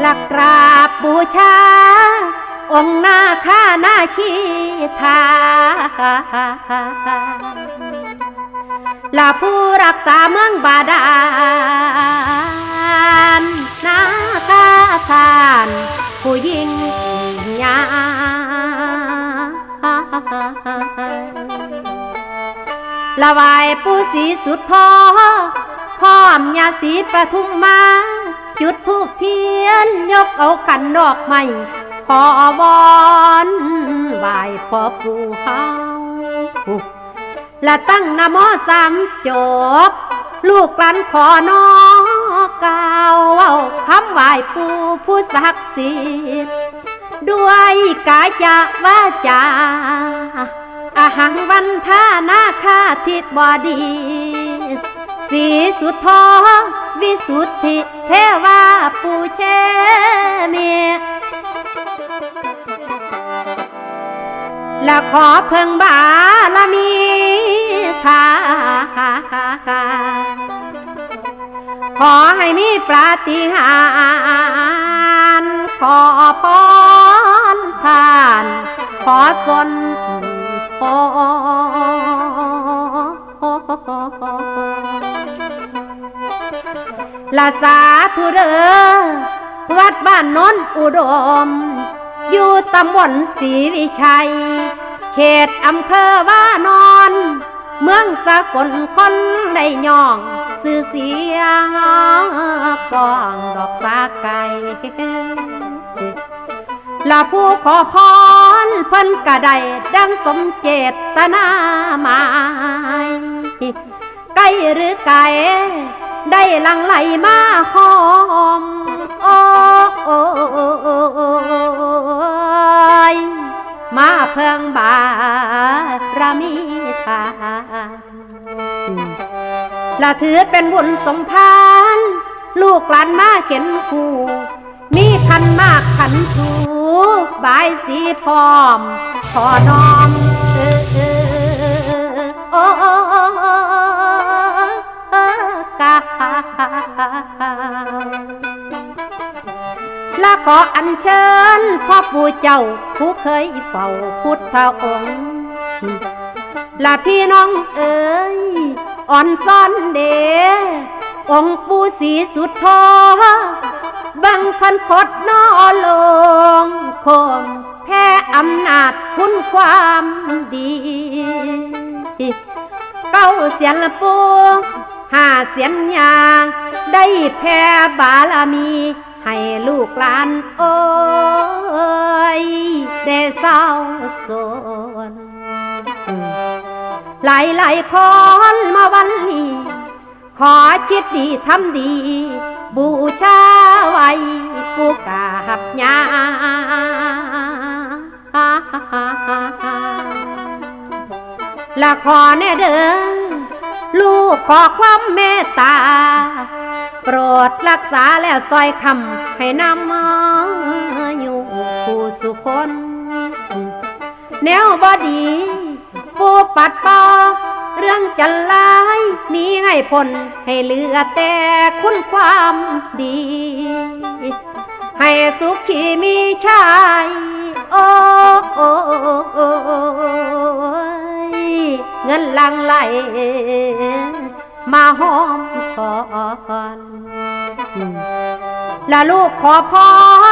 หลักกราบบูชา องค์หน้าข้าหน้าขีทาลาผู้รักษาเมืองบาดาลนาคาทาน ผู้ยิ่งใหญ่ละวายผู้สีสุดท้อพร้อมยาสีประทุมมา จุดทูบเที ยกเอากันดอกไม้ขอวอนไหวพ่อปู่เฮาและตั้งนโมสามจบ ลูกหลานขอน้อกล่าวเว้าคำไหวปู่ผู้ศักดิ์สิทธิ์ด้วยกายจะว่าจาอาหังวันท่านาคาทิบอดี สีสุดทอวิสุทธิเทวาปูเช เมียและขอเพิ่งบาลมีทาขอให้มีปราฏิหาริย์ขอพรทาน ขอสนโอละสาธุเดอ วัดบ้านโนนอุดม อยู่ตำบลศรีวิชัย เขตอำเภอว่านอน เมืองสกลคนได้ย่องสื่อเสียงกองดอกสาไก่ละผู้ขอพรเพิ่นกระไดดังสมเจตนาหมายไก่หรือไก่ได้ลังไหลมาหอม ละถือเป็นบุญสมภารลูกหลานมาเข็นคู่มีพันมากขันถูบายสีพร้อมขอน้อมเออเออโอ้กาและขออัญเชิญพ่อปู่เจ้าผู้เคยเฝ้าพุทธองค์และพี่น้องเอ๋ย อ่อนซ่อนเดองปูสีสุดทอบังพันคดนอลงคงแพ้อำนาจคุณความดี เก้าเสียนละปูห้าเสียนยา ได้แพ้บารมี ให้ลูกหลานโอ้ย ได้เศร้าโศน หลายหลายคนมาวันนี้ขอชิดดีทำดี บูชาไว้ผู้กาบยาละขอแน่เด้อลูกขอความเมตตา โปรดรักษาแล้วซอยคำให้นำอยู่ผู้สุคน แนวบอดี ปูปัดปอ เรื่องจะลายนี้ให้ผลให้เหลือแต่คุณความดี ให้สุขีมีชาย โอ้โอยเงินลังไหล มาหอมทอนและลูกขอพ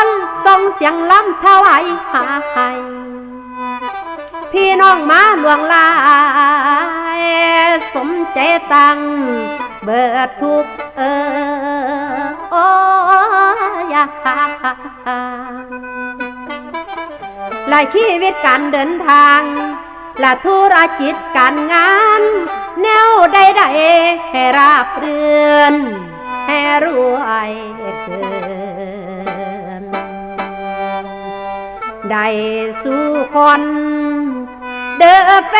รส่งเสียงล้ำถวายหาให้ พี่น้องมาหลวงลาย สมใจตังเบิดทุกเออโอ้ยาและชีวิตการเดินทางและธุรกิจการงาน แนวใดๆให้ราบเรือนให้รวยเกินได้สู่คน เด้อแฟ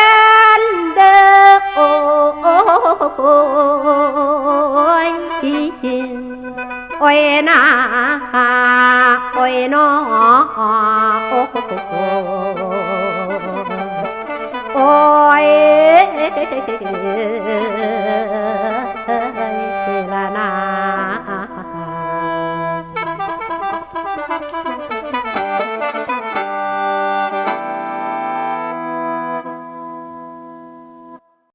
นเด้อโอ้ยโอ้ยนาโอ้ยนอโอ้โอ้ย